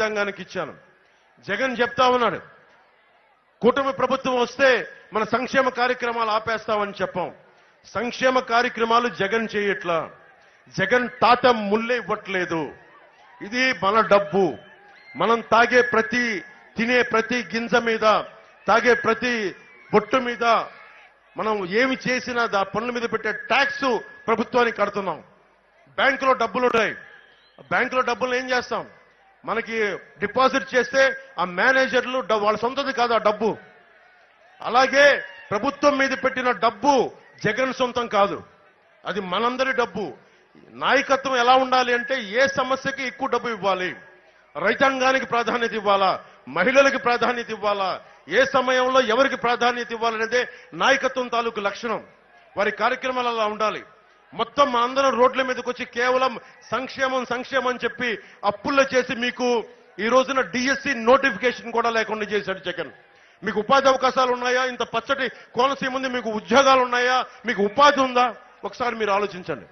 రైతాంగానికి ఇచ్చాను. జగన్ చెప్తా ఉన్నాడు కూటమి ప్రభుత్వం వస్తే మన సంక్షేమ కార్యక్రమాలు ఆపేస్తామని చెప్పాం. సంక్షేమ కార్యక్రమాలు జగన్ చేయట్లా. జగన్ తాత ముల్లే ఇవ్వట్లేదు. ఇది మన డబ్బు. మనం తాగే ప్రతి తినే ప్రతి గింజ మీద తాగే ప్రతి బొట్టు మీద మనం ఏమి చేసినా దా పనుల మీద పెట్టే ట్యాక్స్ ప్రభుత్వానికి కడుతున్నాం. బ్యాంకులో డబ్బులు ఉన్నాయి బ్యాంకులో డబ్బులు ఏం చేస్తాం? మనకి డిపాజిట్ చేస్తే ఆ మేనేజర్లు వాళ్ళ సొంతది కాదు ఆ డబ్బు. అలాగే ప్రభుత్వం మీద పెట్టిన డబ్బు జగన్ సొంతం కాదు. అది మనందరి డబ్బు. నాయకత్వం ఎలా ఉండాలి అంటే ఏ సమస్యకి ఎక్కువ డబ్బు ఇవ్వాలి? రైతాంగానికి ప్రాధాన్యత ఇవ్వాలా? మహిళలకు ప్రాధాన్యత ఇవ్వాలా? ఏ సమయంలో ఎవరికి ప్రాధాన్యత ఇవ్వాలనేదే నాయకత్వం తాలూకు లక్షణం. వారి కార్యక్రమాలు అలా ఉండాలి. మొత్తం మనందరం రోడ్ల మీదకి వచ్చి కేవలం సంక్షేమం సంక్షేమం అని చెప్పి అప్పుల్లో చేసి మీకు ఈ రోజున డిఎస్సి నోటిఫికేషన్ కూడా లేకుండా చేశాడు జగన్. మీకు ఉపాధి అవకాశాలు ఉన్నాయా? ఇంత పచ్చటి కోనసీమ ఉంది మీకు ఉద్యోగాలు ఉన్నాయా? మీకు ఉపాధి ఉందా? ఒకసారి మీరు ఆలోచించండి.